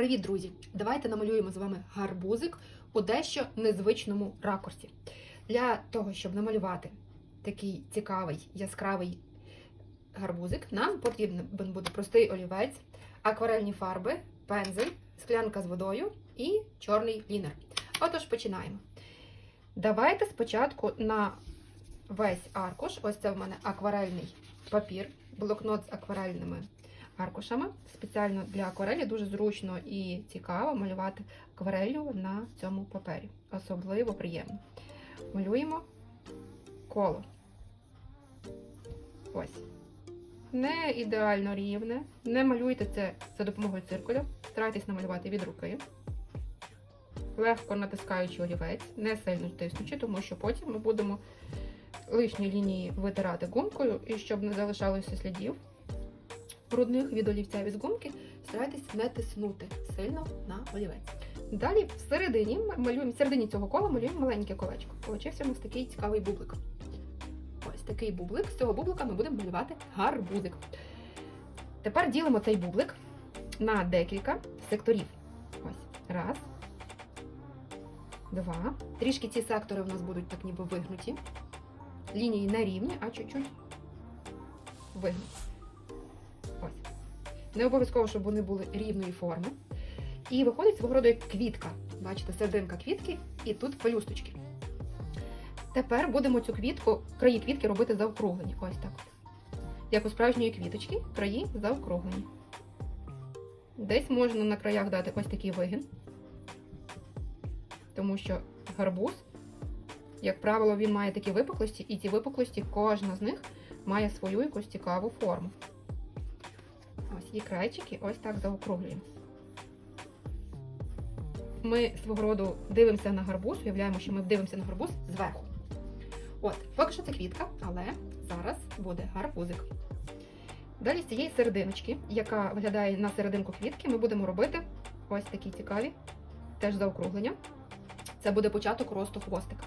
Привіт, друзі! Давайте намалюємо з вами гарбузик у дещо незвичному ракурсі. Для того, щоб намалювати такий цікавий яскравий гарбузик, нам потрібен буде простий олівець, акварельні фарби, пензель, склянка з водою і чорний лінер. Отож, починаємо. Давайте спочатку на весь аркуш, ось це в мене акварельний папір, блокнот з акварельними аркушами. Спеціально для акварелі дуже зручно і цікаво малювати акварелью на цьому папері. Особливо приємно. Малюємо коло. Ось. Не ідеально рівне. Не малюйте це за допомогою циркуля. Старайтесь намалювати від руки. Легко натискаючи олівець, не сильно тиснучи, тому що потім ми будемо лишні лінії витирати гумкою, і щоб не залишалося слідів брудних від олівця від гумки, старайтесь не тиснути сильно на олівець. Далі всередині малюємо, в середині цього кола малюємо маленьке колечко. Получився у нас такий цікавий бублик. Ось такий бублик. З цього бублика ми будемо малювати гарбузик. Тепер ділимо цей бублик на декілька секторів. Ось. Раз. Два. Трішки ці сектори в нас будуть так ніби вигнуті. Лінії не рівні, а чуть-чуть вигнуті. Не обов'язково, щоб вони були рівної форми. І виходить свого роду як квітка. Бачите, серединка квітки і тут пелюсточки. Тепер будемо цю квітку, краї квітки робити заокруглені. Ось так. Як у справжньої квіточки, краї заокруглені. Десь можна на краях дати ось такий вигін. Тому що гарбуз, як правило, він має такі випуклості, і ці випуклості, кожна з них має свою якусь цікаву форму. І крайчики ось так заокруглюємо. Ми свого роду дивимося на гарбуз, уявляємо, що ми дивимося на гарбуз зверху. От, поки що це квітка, але зараз буде гарбузик. Далі з цієї серединочки, яка виглядає на серединку квітки, ми будемо робити ось такі цікаві, теж заокруглення. Це буде початок росту хвостика.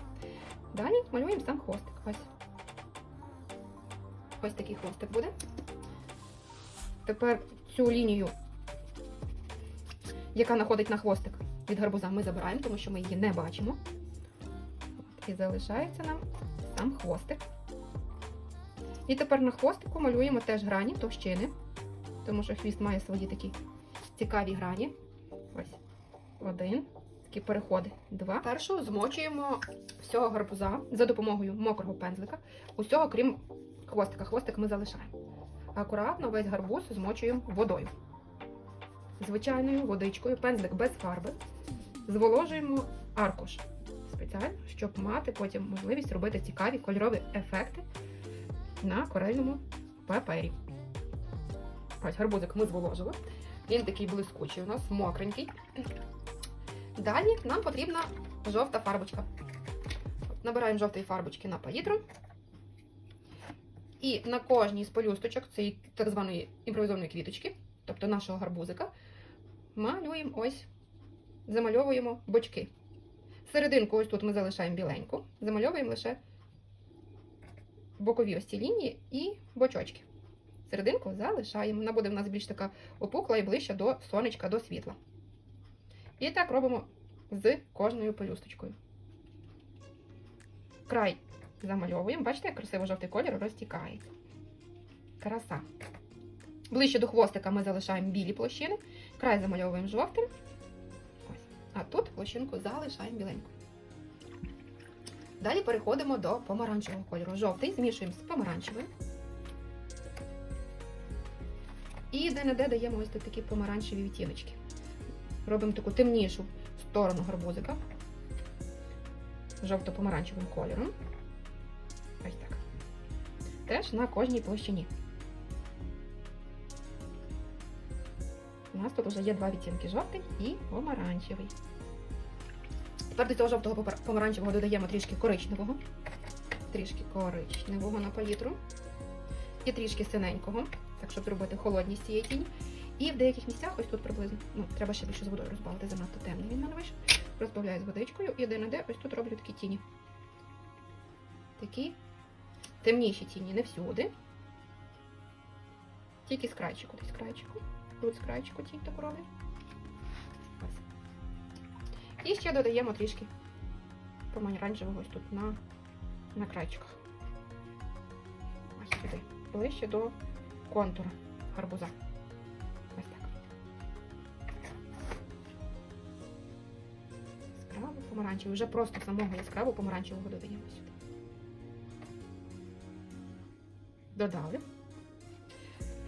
Далі малюємо сам хвостик. Ось. Ось такий хвостик буде. Тепер цю лінію, яка находить на хвостик від гарбуза, ми забираємо, тому що ми її не бачимо. І залишається нам сам хвостик. І тепер на хвостику малюємо теж грані товщини, тому що хвіст має свої такі цікаві грані. Ось один. Такі переходи. Два. Першу змочуємо всього гарбуза за допомогою мокрого пензлика. Усього, крім хвостика. Хвостик ми залишаємо. Акуратно весь гарбуз змочуємо водою. Звичайною водичкою, пензлик без фарби. Зволожуємо аркуш спеціально, щоб мати потім можливість робити цікаві кольорові ефекти на акварельному папері. Ось гарбузик ми зволожили. Він такий блискучий у нас, мокренький. Далі нам потрібна жовта фарбочка. Набираємо жовтої фарбочки на палітру. І на кожній з полюсточок цієї так званої імпровізованої квіточки, тобто нашого гарбузика, малюємо ось, замальовуємо бочки. Серединку ось тут ми залишаємо біленьку, замальовуємо лише бокові ось ці лінії і бочочки. Серединку залишаємо. Вона буде в нас більш така опукла і ближче до сонечка, до світла. І так робимо з кожною пелюсточкою. Край замальовуємо. Бачите, як красиво жовтий колір розтікається. Краса. Ближче до хвостика ми залишаємо білі площини. Край замальовуємо жовтим. Ось. А тут площинку залишаємо біленьку. Далі переходимо до помаранчевого кольору. Жовтий змішуємо з помаранчевим. І де-не-де даємо ось такі помаранчеві відтіночки. Робимо таку темнішу сторону гарбузика жовто-помаранчевим кольором. Ось так. Теж на кожній площині. У нас тут вже є два відтінки жовтий і помаранчевий. Тепер до цього жовтого помаранчевого додаємо трішки коричневого, трішки коричневого на палітру і трішки синенького, так щоб зробити холодність цієї тіні. І в деяких місцях, ось тут приблизно, ну, треба ще більше з водою розбавити, занадто темний він мене вийшов. Розбавляю з водичкою і де-не-де ось тут роблю такі тіні. Такі темніші тіні, не всюди. Тільки з крайчику, десь крайчику. Тут з крайчику тінь таку роблю. І ще додаємо трішки помаранчевого ось тут на, на крайчиках. Ось сюди. Ближче до контура гарбуза. Ось так. Яскраво помаранчевий. Вже просто самого яскраво помаранчевого додаємо сюди. Додали.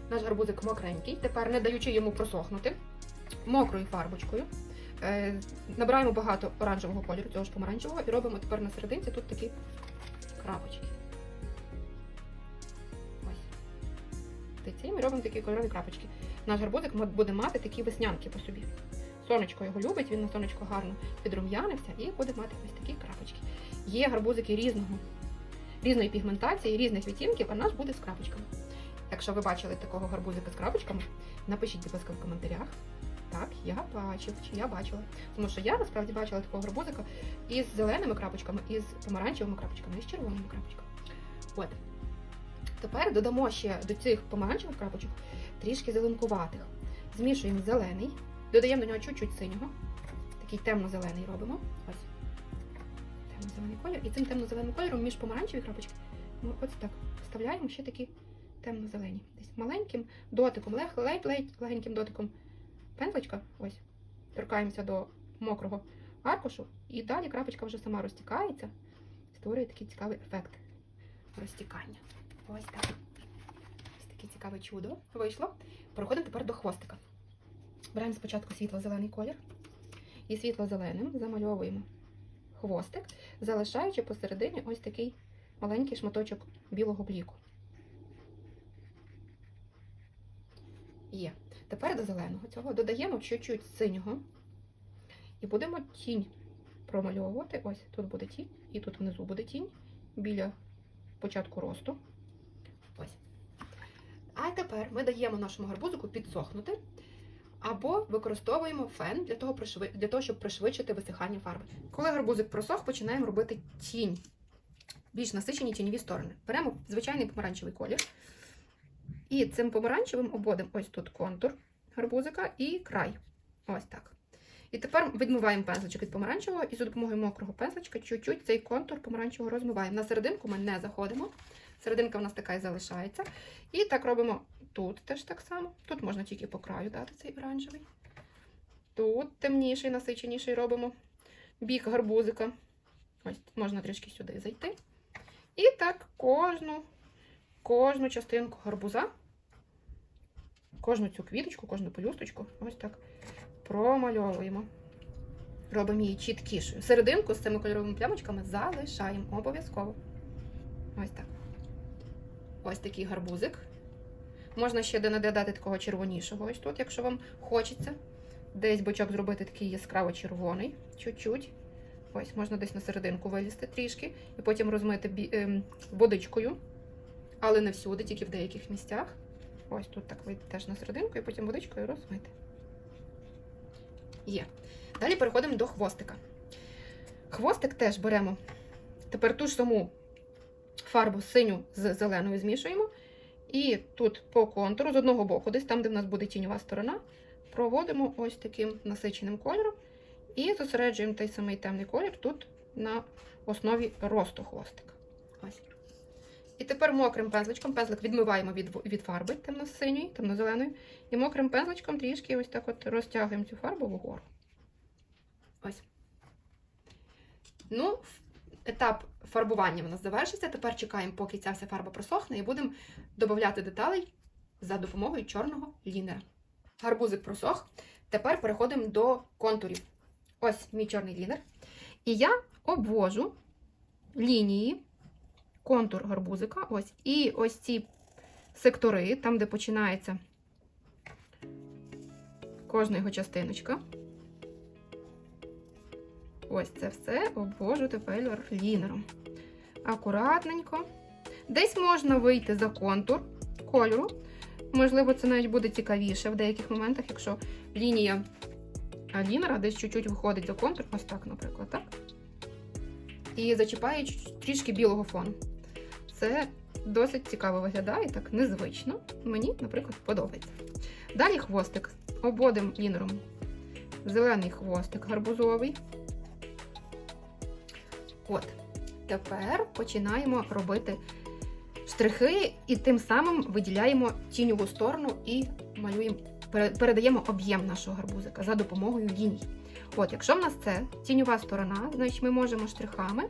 Наш гарбузик мокренький. Тепер, не даючи йому просохнути, мокрою фарбочкою. Е, набираємо багато оранжевого кольору, цього ж помаранчевого, і робимо тепер на серединці тут такі крапочки. Ось. Й робимо такі кольорові крапочки. Наш гарбузик буде мати такі веснянки по собі. Сонечко його любить, він на сонечко гарно підрум'янився і буде мати ось такі крапочки. Є гарбузики різного, різної пігментації, різних відтінків, а наш буде з крапочками. Якщо ви бачили такого гарбузика з крапочками, напишіть, будь ласка, в коментарях. Так, я бачив, чи я бачила. Тому що я насправді бачила такого гарбузика із зеленими крапочками, із помаранчевими крапочками, і з червоними крапочками. От. Тепер додамо ще до цих помаранчевих крапочок трішки зеленкуватих. Змішуємо зелений, додаємо до нього чуть-чуть синього. Такий темно-зелений робимо. Ось. Темно-зелений колір. І цим темно-зеленим кольором між помаранчеві крапочки ми ось так вставляємо ще такі темно-зелені. Десь маленьким дотиком, ледь, ледь, легеньким дотиком пензличка, ось, торкаємося до мокрого аркушу, і далі крапочка вже сама розтікається, створює такий цікавий ефект розтікання. Ось так. Ось таке цікаве чудо вийшло. Переходимо тепер до хвостика. Беремо спочатку світло-зелений колір і світло-зеленим замальовуємо хвостик, залишаючи посередині ось такий маленький шматочок білого бліку. Є. Тепер до зеленого цього додаємо чуть-чуть синього і будемо тінь промальовувати. Ось тут буде тінь, і тут внизу буде тінь біля початку росту. Ось. А тепер ми даємо нашому гарбузику підсохнути або використовуємо фен для того, для того, щоб пришвидшити висихання фарби. Коли гарбузик просох, починаємо робити тінь. Більш насичені тіньові сторони. Беремо звичайний помаранчевий колір. І цим помаранчевим обводимо ось тут контур гарбузика і край. Ось так. І тепер відмиваємо пензличок від помаранчевого і за допомогою мокрого пензличка чуть-чуть цей контур помаранчевого розмиваємо. На серединку ми не заходимо. Серединка в нас така і залишається. І так робимо тут теж так само. Тут можна тільки по краю дати цей оранжевий. Тут темніший, насиченіший робимо бік гарбузика. Ось можна трішки сюди зайти. І так кожну, кожну частинку гарбуза кожну цю квіточку, кожну пелюсточку, ось так промальовуємо. Робимо її чіткішою. Серединку з цими кольоровими плямочками залишаємо обов'язково. Ось так. Ось такий гарбузик. Можна ще де-не-де такого червонішого, ось тут, якщо вам хочеться. Десь бочок зробити такий яскраво червоний, чуть-чуть. Ось, можна десь на серединку вилізти трішки, і потім розмити ем, водичкою, але не всюди, тільки в деяких місцях. Ось тут так вийти теж на серединку і потім водичкою розмити. Є. Далі переходимо до хвостика. Хвостик теж беремо тепер ту ж саму фарбу синю з зеленою змішуємо. І тут по контуру з одного боку, десь там, де в нас буде тіньова сторона, проводимо ось таким насиченим кольором. І зосереджуємо той самий темний колір тут на основі росту хвостика. Ось. І тепер мокрим пензличком пензлик відмиваємо від, від фарби темно-синьої, темно-зеленої. І мокрим пензличком трішки ось так от розтягуємо цю фарбу вгору. Ось. Ну, ф- етап фарбування в нас завершився. Тепер чекаємо, поки ця вся фарба просохне, і будемо додати деталей за допомогою чорного лінера. Гарбузик просох. Тепер переходимо до контурів. Ось мій чорний лінер. І я обвожу лінії контур гарбузика. Ось. І ось ці сектори, там, де починається кожна його частиночка. Ось це все обвожу тепер лінером. Акуратненько. Десь можна вийти за контур кольору. Можливо, це навіть буде цікавіше в деяких моментах, якщо лінія лінера десь чуть-чуть виходить за контур, ось так, наприклад, так? І зачіпає трішки білого фону. Це досить цікаво виглядає, так незвично. Мені, наприклад, подобається. Далі хвостик. Обводимо лінером зелений хвостик гарбузовий. От, тепер починаємо робити штрихи і тим самим виділяємо тіньову сторону і малюємо, передаємо об'єм нашого гарбузика за допомогою ліній. От, якщо в нас це тіньова сторона, значить ми можемо штрихами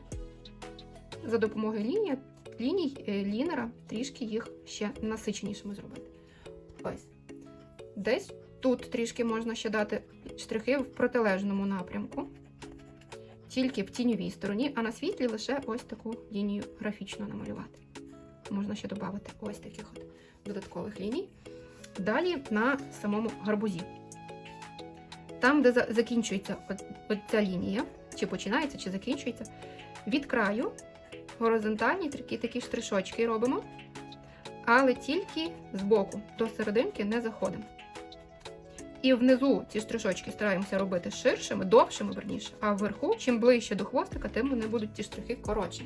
за допомогою лінії, ліній е, лінера трішки їх ще насиченішими зробити. Ось. Десь тут трішки можна ще дати штрихи в протилежному напрямку, тільки в тіньовій стороні, а на світлі лише ось таку лінію графічно намалювати. Можна ще додати ось таких от додаткових ліній. Далі на самому гарбузі. Там, де закінчується ця лінія, чи починається, чи закінчується, від краю горизонтальні такі, такі штришочки робимо, але тільки з боку до серединки не заходимо. І внизу ці штришочки стараємося робити ширшими, довшими, верніше, а вверху, чим ближче до хвостика, тим вони будуть ті штрихи коротші.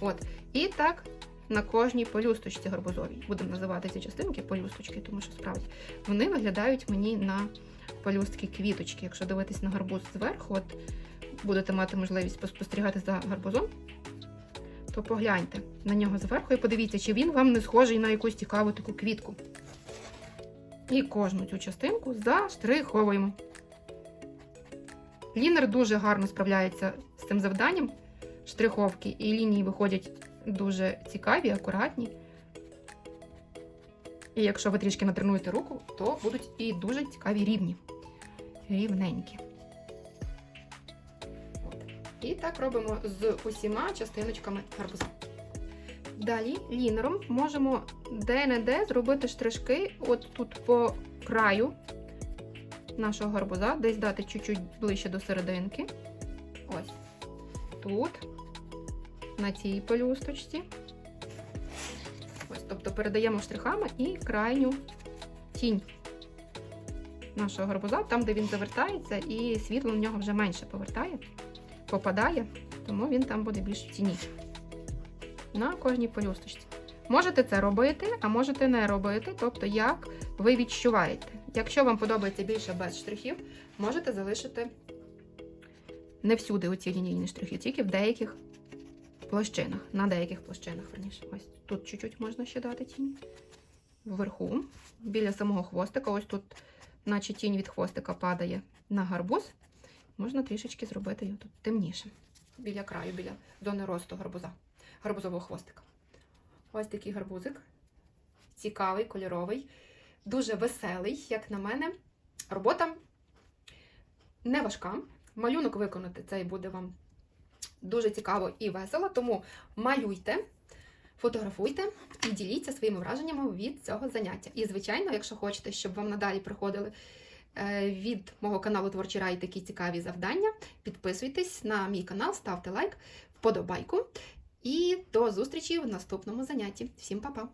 От. І так на кожній полюсточці гарбузовій. Будемо називати ці частинки полюсточки, тому що справді вони виглядають мені на полюстки квіточки. Якщо дивитись на гарбуз зверху, от будете мати можливість поспостерігати за гарбузом, то погляньте на нього зверху і подивіться, чи він вам не схожий на якусь цікаву таку квітку. І кожну цю частинку заштриховуємо. Лінер дуже гарно справляється з цим завданням штриховки, і лінії виходять дуже цікаві, акуратні. І якщо ви трішки натренуєте руку, то будуть і дуже цікаві рівні. Рівненькі. І так робимо з усіма частиночками гарбуза. Далі лінером можемо де-не-де зробити штришки от тут по краю нашого гарбуза, десь дати чуть-чуть ближче до серединки. Ось. Тут, на цій пелюсточці. Ось, тобто передаємо штрихами і крайню тінь нашого гарбуза, там, де він завертається, і світло на нього вже менше повертає, попадає, тому він там буде більш в на кожній пелюсточці. Можете це робити, а можете не робити, тобто як ви відчуваєте. Якщо вам подобається більше без штрихів, можете залишити не всюди оці лінійні штрихи, тільки в деяких площинах, на деяких площинах, верніше. Ось тут чуть-чуть можна ще дати тінь. Вверху, біля самого хвостика, ось тут, наче тінь від хвостика падає на гарбуз, можна трішечки зробити його тут темніше. Біля краю, біля зони росту гарбуза, гарбузового хвостика. Ось такий гарбузик. Цікавий, кольоровий, дуже веселий, як на мене. Робота не важка. Малюнок виконати цей буде вам дуже цікаво і весело, тому малюйте, фотографуйте і діліться своїми враженнями від цього заняття. І, звичайно, якщо хочете, щоб вам надалі приходили е, від мого каналу Творчий Рай такі цікаві завдання, підписуйтесь на мій канал, ставте лайк, вподобайку. І до зустрічі в наступному занятті. Всім па-па!